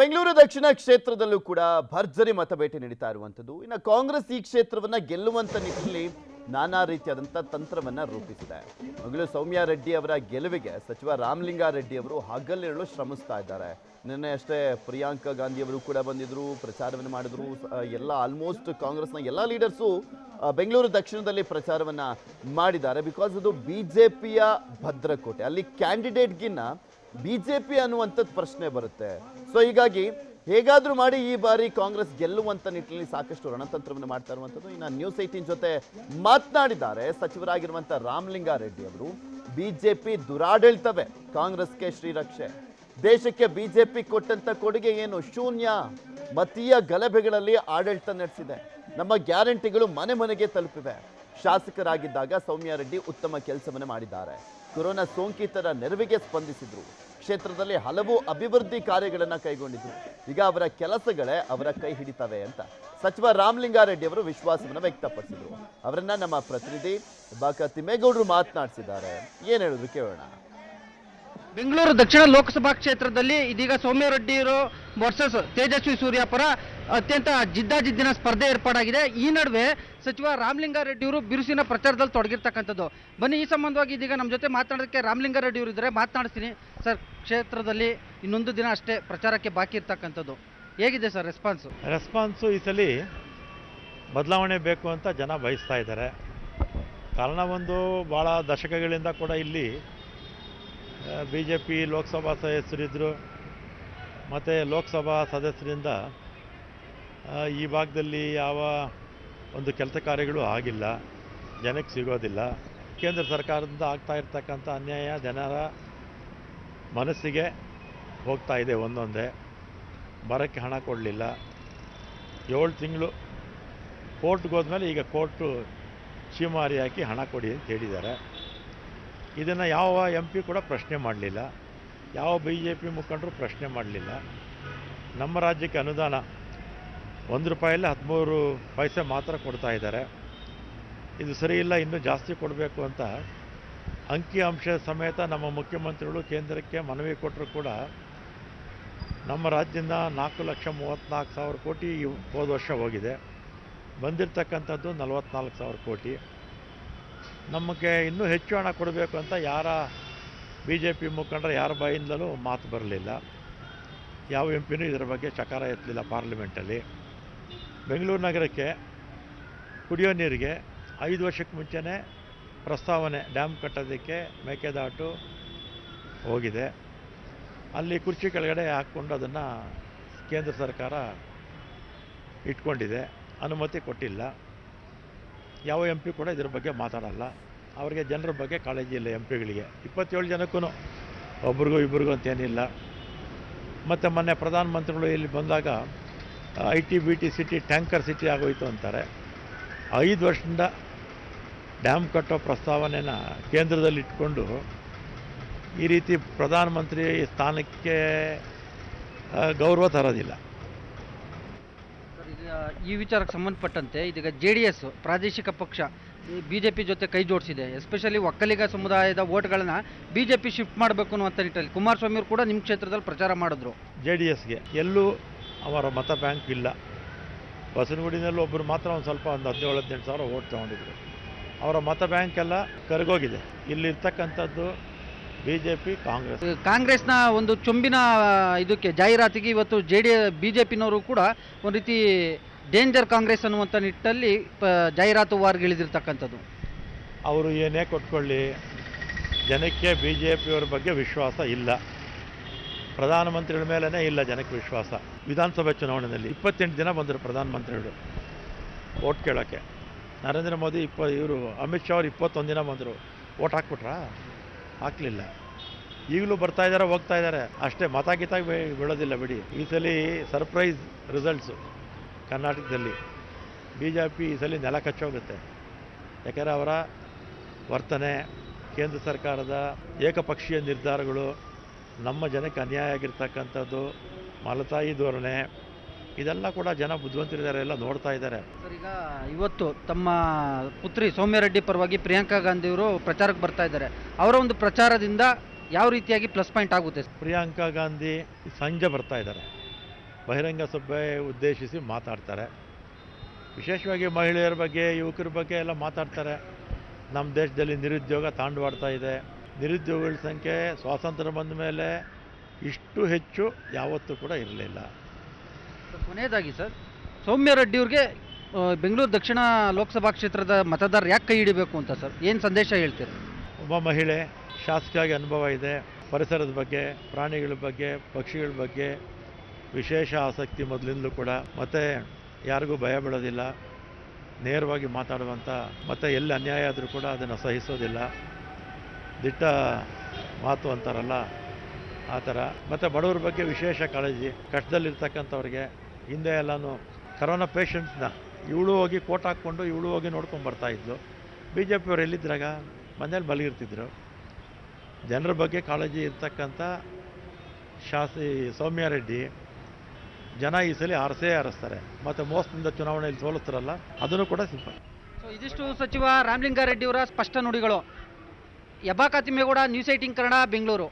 ಬೆಂಗಳೂರು ದಕ್ಷಿಣ ಕ್ಷೇತ್ರದಲ್ಲೂ ಕೂಡ ಭರ್ಜರಿ ಮತಬೇಟೆ ನಡೀತಾ ಇರುವಂಥದ್ದು. ಇನ್ನು ಕಾಂಗ್ರೆಸ್ ಈ ಕ್ಷೇತ್ರವನ್ನು ಗೆಲ್ಲುವಂಥ ನಿಟ್ಟಿನಲ್ಲಿ ನಾನಾ ರೀತಿಯಾದಂಥ ತಂತ್ರವನ್ನ ರೂಪಿಸಿದೆ. ಮಗಳು ಸೌಮ್ಯಾ ರೆಡ್ಡಿ ಅವರ ಗೆಲುವಿಗೆ ಸಚಿವ ರಾಮಲಿಂಗಾರೆಡ್ಡಿ ಅವರು ಹಗಲಿರಲು ಶ್ರಮಿಸ್ತಾ ಇದ್ದಾರೆ. ನಿನ್ನೆ ಅಷ್ಟೇ ಪ್ರಿಯಾಂಕಾ ಗಾಂಧಿ ಅವರು ಕೂಡ ಬಂದಿದ್ರು, ಪ್ರಚಾರವನ್ನು ಮಾಡಿದ್ರು. ಎಲ್ಲ ಆಲ್ಮೋಸ್ಟ್ ಕಾಂಗ್ರೆಸ್ನ ಎಲ್ಲ ಲೀಡರ್ಸು ಬೆಂಗಳೂರು ದಕ್ಷಿಣದಲ್ಲಿ ಪ್ರಚಾರವನ್ನ ಮಾಡಿದ್ದಾರೆ. ಬಿಕಾಸ್ ಅದು ಪಿಯ ಭದ್ರಕೋಟೆ. ಅಲ್ಲಿ ಕ್ಯಾಂಡಿಡೇಟ್ಗಿನ್ನ ಬಿಜೆಪಿ ಅನ್ನುವಂಥದ್ದು ಪ್ರಶ್ನೆ ಬರುತ್ತೆ. ಸೊ ಹೀಗಾಗಿ ಹೇಗಾದ್ರೂ ಮಾಡಿ ಈ ಬಾರಿ ಕಾಂಗ್ರೆಸ್ ಗೆಲ್ಲುವಂತ ನಿಟ್ಟಿನಲ್ಲಿ ಸಾಕಷ್ಟು ರಣತಂತ್ರವನ್ನು ಮಾಡ್ತಾ ಇರುವಂಥದ್ದು. ಇನ್ನು ನ್ಯೂಸ್ ಏಟೀನ್ ಜೊತೆ ಮಾತನಾಡಿದ್ದಾರೆ ಸಚಿವರಾಗಿರುವಂಥ ರಾಮಲಿಂಗಾರೆಡ್ಡಿ ಅವರು. ಬಿಜೆಪಿ ದುರಾಡಳಿತವೇ ಕಾಂಗ್ರೆಸ್ಗೆ ಶ್ರೀರಕ್ಷೆ. ದೇಶಕ್ಕೆ ಬಿಜೆಪಿ ಕೊಟ್ಟಂತ ಕೊಡುಗೆ ಏನು? ಶೂನ್ಯ ಮತೀಯ ಗಲಭೆಗಳಲ್ಲಿ ಆಡಳಿತ ನಡೆಸಿದೆ. ನಮ್ಮ ಗ್ಯಾರಂಟಿಗಳು ಮನೆ ಮನೆಗೆ ತಲುಪಿವೆ. ಶಾಸಕರಾಗಿದ್ದಾಗ ಸೌಮ್ಯಾರೆಡ್ಡಿ ಉತ್ತಮ ಕೆಲಸವನ್ನು ಮಾಡಿದ್ದಾರೆ. ಕೊರೋನಾ ಸೋಂಕಿತರ ನೆರವಿಗೆ ಸ್ಪಂದಿಸಿದ್ರು. ಕ್ಷೇತ್ರದಲ್ಲಿ ಹಲವು ಅಭಿವೃದ್ಧಿ ಕಾರ್ಯಗಳನ್ನು ಕೈಗೊಂಡಿದ್ರು. ಈಗ ಅವರ ಕೆಲಸಗಳೇ ಅವರ ಕೈ ಹಿಡಿತವೆ ಅಂತ ಸಚಿವ ರಾಮಲಿಂಗಾರೆಡ್ಡಿ ಅವರು ವಿಶ್ವಾಸವನ್ನು ವ್ಯಕ್ತಪಡಿಸಿದರು. ಅವರನ್ನ ನಮ್ಮ ಪ್ರತಿನಿಧಿ ಬಾಕ ತಿಮ್ಮೇಗೌಡರು ಮಾತನಾಡಿಸಿದ್ದಾರೆ. ಏನು ಹೇಳಿದ್ರು ಕೇಳೋಣ. ಬೆಂಗಳೂರು ದಕ್ಷಿಣ ಲೋಕಸಭಾ ಕ್ಷೇತ್ರದಲ್ಲಿ ಇದೀಗ ಸೌಮ್ಯ ರೆಡ್ಡಿ ಅವರು ವರ್ಸಸ್ ತೇಜಸ್ವಿ ಸೂರ್ಯಾಪುರ ಪರ ಅತ್ಯಂತ ಜಿದ್ದಾಜಿದ್ದಿನ ಸ್ಪರ್ಧೆ ಏರ್ಪಾಡಾಗಿದೆ. ಈ ನಡುವೆ ಸಚಿವ ರಾಮಲಿಂಗಾರೆಡ್ಡಿ ಅವರು ಬಿರುಸಿನ ಪ್ರಚಾರದಲ್ಲಿ ತೊಡಗಿರ್ತಕ್ಕಂಥದ್ದು. ಬನ್ನಿ, ಈ ಸಂಬಂಧವಾಗಿ ಇದೀಗ ನಮ್ಮ ಜೊತೆ ಮಾತನಾಡೋದಕ್ಕೆ ರಾಮಲಿಂಗಾರೆಡ್ಡಿ ಅವರು ಇದ್ದಾರೆ ಮಾತನಾಡಿಸ್ತೀನಿ. ಸರ್, ಕ್ಷೇತ್ರದಲ್ಲಿ ಇನ್ನೊಂದು ದಿನ ಅಷ್ಟೇ ಪ್ರಚಾರಕ್ಕೆ ಬಾಕಿ ಇರ್ತಕ್ಕಂಥದ್ದು. ಹೇಗಿದೆ ಸರ್ ರೆಸ್ಪಾನ್ಸು ರೆಸ್ಪಾನ್ಸು ಈ ಸಲ ಬದಲಾವಣೆ ಬೇಕು ಅಂತ ಜನ ಬಯಸ್ತಾ ಇದ್ದಾರೆ. ಕಾರಣ ಒಂದು ಭಾಳ ದಶಕಗಳಿಂದ ಕೂಡ ಇಲ್ಲಿ ಬಿ ಜೆ ಪಿ ಲೋಕಸಭಾ ಸದಸ್ಯರಿದ್ದರು ಮತ್ತು ಲೋಕಸಭಾ ಸದಸ್ಯರಿಂದ ಈ ಭಾಗದಲ್ಲಿ ಯಾವ ಒಂದು ಕೆಲಸ ಕಾರ್ಯಗಳು ಆಗಿಲ್ಲ, ಜನಕ್ಕೆ ಸಿಗೋದಿಲ್ಲ. ಕೇಂದ್ರ ಸರ್ಕಾರದಿಂದ ಆಗ್ತಾ ಇರ್ತಕ್ಕಂಥ ಅನ್ಯಾಯ ಜನರ ಮನಸ್ಸಿಗೆ ಹೋಗ್ತಾ ಇದೆ ಒಂದೊಂದೇ. ಬರೋಕ್ಕೆ ಹಣ ಕೊಡಲಿಲ್ಲ. ಏಳು ತಿಂಗಳು ಕೋರ್ಟ್ಗೆ ಹೋದ್ಮೇಲೆ ಈಗ ಕೋರ್ಟು ಚೀಮಾರಿ ಹಾಕಿ ಹಣ ಕೊಡಿ ಅಂತ ಹೇಳಿದ್ದಾರೆ. ಇದನ್ನು ಯಾವ ಎಂ ಪಿ ಕೂಡ ಪ್ರಶ್ನೆ ಮಾಡಲಿಲ್ಲ. ಯಾವ ಬಿ ಜೆ ಪಿ ಮುಖಂಡರು ಪ್ರಶ್ನೆ ಮಾಡಲಿಲ್ಲ. ನಮ್ಮ ರಾಜ್ಯಕ್ಕೆ ಅನುದಾನ ಒಂದು ರೂಪಾಯಲ್ಲಿ ಹದಿಮೂರು ಪೈಸೆ ಮಾತ್ರ ಕೊಡ್ತಾ ಇದ್ದಾರೆ. ಇದು ಸರಿ ಇಲ್ಲ, ಇನ್ನೂ ಜಾಸ್ತಿ ಕೊಡಬೇಕು ಅಂತ ಅಂಕಿ ಅಂಶ ಸಮೇತ ನಮ್ಮ ಮುಖ್ಯಮಂತ್ರಿಗಳು ಕೇಂದ್ರಕ್ಕೆ ಮನವಿ ಕೊಟ್ಟರು ಕೂಡ ನಮ್ಮ ರಾಜ್ಯದ ನಾಲ್ಕು ಲಕ್ಷ ಮೂವತ್ತ್ನಾಲ್ಕು ಸಾವಿರ ಕೋಟಿ ಹೋದ ವರ್ಷ ಹೋಗಿದೆ. ಬಂದಿರತಕ್ಕಂಥದ್ದು ನಲವತ್ತ್ನಾಲ್ಕು ಸಾವಿರ ಕೋಟಿ. ನಮಗೆ ಇನ್ನೂ ಹೆಚ್ಚು ಹಣ ಕೊಡಬೇಕು ಅಂತ ಯಾರ ಬಿ ಜೆ ಪಿ ಮುಖಂಡರ ಯಾರ ಬಾಯಿಂದಲೂ ಮಾತು ಬರಲಿಲ್ಲ. ಯಾವ ಎಂ ಪಿನೂ ಇದರ ಬಗ್ಗೆ ಚಕಾರ ಎತ್ತಲಿಲ್ಲ ಪಾರ್ಲಿಮೆಂಟಲ್ಲಿ. ಬೆಂಗಳೂರು ನಗರಕ್ಕೆ ಕುಡಿಯೋ ನೀರಿಗೆ ಐದು ವರ್ಷಕ್ಕೆ ಮುಂಚೆನೇ ಪ್ರಸ್ತಾವನೆ ಡ್ಯಾಮ್ ಕಟ್ಟೋದಕ್ಕೆ ಮೇಕೆದಾಟು ಹೋಗಿದೆ. ಅಲ್ಲಿ ಕುರ್ಚಿ ಕೆಳಗಡೆ ಹಾಕ್ಕೊಂಡು ಅದನ್ನು ಕೇಂದ್ರ ಸರ್ಕಾರ ಇಟ್ಕೊಂಡಿದೆ. ಅನುಮತಿ ಕೊಟ್ಟಿಲ್ಲ. ಯಾವ ಎಂ ಪಿ ಕೂಡ ಇದ್ರ ಬಗ್ಗೆ ಮಾತಾಡಲ್ಲ. ಅವರಿಗೆ ಜನರ ಬಗ್ಗೆ ಕಾಳಜಿ ಇಲ್ಲ ಎಂ ಪಿಗಳಿಗೆ ಇಪ್ಪತ್ತೇಳು ಜನಕ್ಕೂ ಒಬ್ರಿಗೂ ಇಬ್ರಿಗೂ ಅಂತೇನಿಲ್ಲ ಮತ್ತು ಮೊನ್ನೆ ಪ್ರಧಾನಮಂತ್ರಿಗಳು ಇಲ್ಲಿ ಬಂದಾಗ I T B T city tanker city ಆಗೋಯ್ತು ಅಂತಾರೆ. ಐದು ವರ್ಷದಿಂದ ಡ್ಯಾಮ್ ಕಟ್ಟೋ ಪ್ರಸ್ತಾವನೆನ ಕೇಂದ್ರದಲ್ಲಿ ಇಟ್ಕೊಂಡು ಈ ರೀತಿ ಪ್ರಧಾನಮಂತ್ರಿ ಸ್ಥಾನಕ್ಕೆ ಗೌರವ ತರೋದಿಲ್ಲ. ಈ ವಿಚಾರಕ್ಕೆ ಸಂಬಂಧಪಟ್ಟಂತೆ ಇದೀಗ ಜೆ ಡಿ ಎಸ್ ಪ್ರಾದೇಶಿಕ ಪಕ್ಷ ಬಿ ಜೆ ಪಿ ಜೊತೆ ಕೈ ಜೋಡಿಸಿದೆ. ಎಸ್ಪೆಷಲಿ ಒಕ್ಕಲಿಗ ಸಮುದಾಯದ ಓಟ್ಗಳನ್ನ ಬಿ ಜೆ ಪಿ ಶಿಫ್ಟ್ ಮಾಡಬೇಕು ಅನ್ನುವಂಥ ನಿಟ್ಟಲ್ಲಿ ಕುಮಾರಸ್ವಾಮಿ ಅವರು ಕೂಡ ನಿಮ್ಮ ಕ್ಷೇತ್ರದಲ್ಲಿ ಪ್ರಚಾರ ಮಾಡಿದ್ರು. ಜೆ ಡಿ ಎಸ್ಗೆ ಎಲ್ಲೂ ಅವರ ಮತ ಬ್ಯಾಂಕ್ ಇಲ್ಲ. ಬಸನಗುಡಿನಲ್ಲೂ ಒಬ್ಬರು ಮಾತ್ರ ಒಂದು ಸ್ವಲ್ಪ ಒಂದು ಹದಿನೇಳು ಹದಿನೆಂಟು ಸಾವಿರ ಓಟ್ ತೊಗೊಂಡಿದ್ರು. ಅವರ ಮತ ಬ್ಯಾಂಕ್ ಎಲ್ಲ ಕರಗೋಗಿದೆ. ಇಲ್ಲಿರ್ತಕ್ಕಂಥದ್ದು ಬಿ ಜೆ ಪಿ ಕಾಂಗ್ರೆಸ್. ಕಾಂಗ್ರೆಸ್ನ ಒಂದು ಚೊಂಬಿನ ಇದಕ್ಕೆ ಜಾಹೀರಾತಿಗೆ ಇವತ್ತು ಜೆ ಡಿ ಬಿ ಜೆ ಪಿನವರು ಕೂಡ ಒಂದು ರೀತಿ ಡೇಂಜರ್ ಕಾಂಗ್ರೆಸ್ ಅನ್ನುವಂಥ ನಿಟ್ಟಲ್ಲಿ, ಪ, ಜಾಹೀರಾತು ವಾರ್ಗಿಳಿದಿರ್ತಕ್ಕಂಥದ್ದು ಅವರು ಏನೇ ಕೊಟ್ಕೊಳ್ಳಿ, ಜನಕ್ಕೆ ಬಿ ಜೆ ಪಿಯವ್ರ ಬಗ್ಗೆ ವಿಶ್ವಾಸ ಇಲ್ಲ. ಪ್ರಧಾನಮಂತ್ರಿಗಳ ಮೇಲೇ ಇಲ್ಲ ಜನಕ್ಕೆ ವಿಶ್ವಾಸ. ವಿಧಾನಸಭೆ ಚುನಾವಣೆಯಲ್ಲಿ ಇಪ್ಪತ್ತೆಂಟು ದಿನ ಬಂದರು ಪ್ರಧಾನಮಂತ್ರಿಗಳು. ಓಟ್ ಕೇಳೋಕ್ಕೆ. ನರೇಂದ್ರ ಮೋದಿ ಇಪ್ಪ, ಇವರು ಅಮಿತ್ ಶಾ ಅವ್ರು ಇಪ್ಪತ್ತೊಂದು ದಿನ ಬಂದರು. ಓಟ್ ಹಾಕ್ಬಿಟ್ರಾ? ಹಾಕಲಿಲ್ಲ. ಈಗಲೂ ಬರ್ತಾ ಇದ್ದಾರೆ ಹೋಗ್ತಾ ಇದ್ದಾರೆ ಅಷ್ಟೇ ಮತ ಗೀತ ಬೀಳೋದಿಲ್ಲ ಬಿಡಿ. ಈ ಸಲ ಸರ್ಪ್ರೈಸ್ ರಿಸಲ್ಟ್ಸು ಕರ್ನಾಟಕದಲ್ಲಿ ಬಿ ಜೆ ಪಿ ಈ ಸಲ ನೆಲ ಕಚ್ಚೋಗುತ್ತೆ. ಯಾಕಂದರೆ ಅವರ ವರ್ತನೆ ಕೇಂದ್ರ ಸರ್ಕಾರದ ಏಕಪಕ್ಷೀಯ ನಿರ್ಧಾರಗಳು ನಮ್ಮ ಜನಕ್ಕೆ ಅನ್ಯಾಯ ಆಗಿರ್ತಕ್ಕಂಥದ್ದು ಮಲತಾಯಿ ಧೋರಣೆ ಇದೆಲ್ಲ ಕೂಡ ಜನ ಬುದ್ಧಿವಂತರಿದ್ದಾರೆ ಎಲ್ಲ ನೋಡ್ತಾ ಇದ್ದಾರೆ. ಸರ್ ಈಗ ಇವತ್ತು ತಮ್ಮ ಪುತ್ರಿ ಸೌಮ್ಯ ರೆಡ್ಡಿ ಪರವಾಗಿ ಪ್ರಿಯಾಂಕಾ ಗಾಂಧಿಯವರು ಪ್ರಚಾರಕ್ಕೆ ಬರ್ತಾ ಇದ್ದಾರೆ. ಅವರ ಒಂದು ಪ್ರಚಾರದಿಂದ ಯಾವ ರೀತಿಯಾಗಿ ಪ್ಲಸ್ ಪಾಯಿಂಟ್ ಆಗುತ್ತೆ? ಪ್ರಿಯಾಂಕಾ ಗಾಂಧಿ ಸಂಜೆ ಬರ್ತಾ ಇದ್ದಾರೆ. ಬಹಿರಂಗ ಸಭೆ ಉದ್ದೇಶಿಸಿ ಮಾತಾಡ್ತಾರೆ. ವಿಶೇಷವಾಗಿ ಮಹಿಳೆಯರ ಬಗ್ಗೆ ಯುವಕರ ಬಗ್ಗೆ ಎಲ್ಲ ಮಾತಾಡ್ತಾರೆ. ನಮ್ಮ ದೇಶದಲ್ಲಿ ನಿರುದ್ಯೋಗ ತಾಂಡವಾಡ್ತಾ ಇದೆ. ನಿರುದ್ಯೋಗಿಗಳ ಸಂಖ್ಯೆ ಸ್ವಾತಂತ್ರ್ಯ ಬಂದ ಮೇಲೆ ಇಷ್ಟು ಹೆಚ್ಚು ಯಾವತ್ತೂ ಕೂಡ ಇರಲಿಲ್ಲ. ಕೊನೆಯದಾಗಿ ಸರ್ ಸೌಮ್ಯ ರೆಡ್ಡಿ ಅವ್ರಿಗೆ ಬೆಂಗಳೂರು ದಕ್ಷಿಣ ಲೋಕಸಭಾ ಕ್ಷೇತ್ರದ ಮತದಾರರು ಯಾಕೆ ಕೈ ಹಿಡಿಬೇಕು ಅಂತ ಸರ್? ಏನು ಸಂದೇಶ ಹೇಳ್ತೀರಿ? ಒಬ್ಬ ಮಹಿಳೆ ಶಾಸಕಿಯಾಗಿ ಅನುಭವ ಇದೆ. ಪರಿಸರದ ಬಗ್ಗೆ ಪ್ರಾಣಿಗಳ ಬಗ್ಗೆ ಪಕ್ಷಿಗಳ ಬಗ್ಗೆ ವಿಶೇಷ ಆಸಕ್ತಿ ಮೊದಲಿಂದಲೂ ಕೂಡ ಮತ್ತು ಯಾರಿಗೂ ಭಯ ಬಿಡೋದಿಲ್ಲ ನೇರವಾಗಿ ಮಾತಾಡುವಂಥ ಮತ್ತು ಎಲ್ಲಿ ಅನ್ಯಾಯ ಆದರೂ ಕೂಡ ಅದನ್ನು ಸಹಿಸೋದಿಲ್ಲ. ದಿಟ್ಟ ಮಾತು ಅಂತಾರಲ್ಲ ಆ ಥರ. ಮತ್ತು ಬಡವ್ರ ಬಗ್ಗೆ ವಿಶೇಷ ಕಾಳಜಿ. ಕಷ್ಟದಲ್ಲಿರ್ತಕ್ಕಂಥವ್ರಿಗೆ ಹಿಂದೆ ಎಲ್ಲಾನು ಕರೋನಾ ಪೇಷಂಟ್ಸ್ನ ಇವಳು ಹೋಗಿ ಕೋಟ್ ಹಾಕ್ಕೊಂಡು ಇವಳು ಹೋಗಿ ನೋಡ್ಕೊಂಡು ಬಿ ಜೆ ಪಿಯವ್ರು ಎಲ್ಲಿದ್ರಾಗ? ಮನೇಲಿ ಮಲಗಿರ್ತಿದ್ರು ಜನರ ಬಗ್ಗೆ ಕಾಳಜಿ ಇರ್ತಕ್ಕಂಥ ಶಾಸಿ ಸೌಮ್ಯ ರೆಡ್ಡಿ ಜನ ಈ ಸಲ ಆರಿಸೇ ಆರಿಸ್ತಾರೆ ಮತ್ತು ಮೋಸದಿಂದ ಚುನಾವಣೆಯಲ್ಲಿ ಸೋಲಿಸ್ತಾರಲ್ಲ, ಅದನ್ನು ಕೂಡ ಸಿಂಪಲ್ ಸೊ ಇದಿಷ್ಟು ಸಚಿವ ರಾಮಲಿಂಗಾರೆಡ್ಡಿಯವರ ಸ್ಪಷ್ಟ ನುಡಿಗಳು. ಯಬ್ಬಾಕ ತಿಮ್ಮೇಗೌಡ ನ್ಯೂಸ್ ಐಟಿಂಗ್ ಕನ್ನಡ, ಬೆಂಗಳೂರು.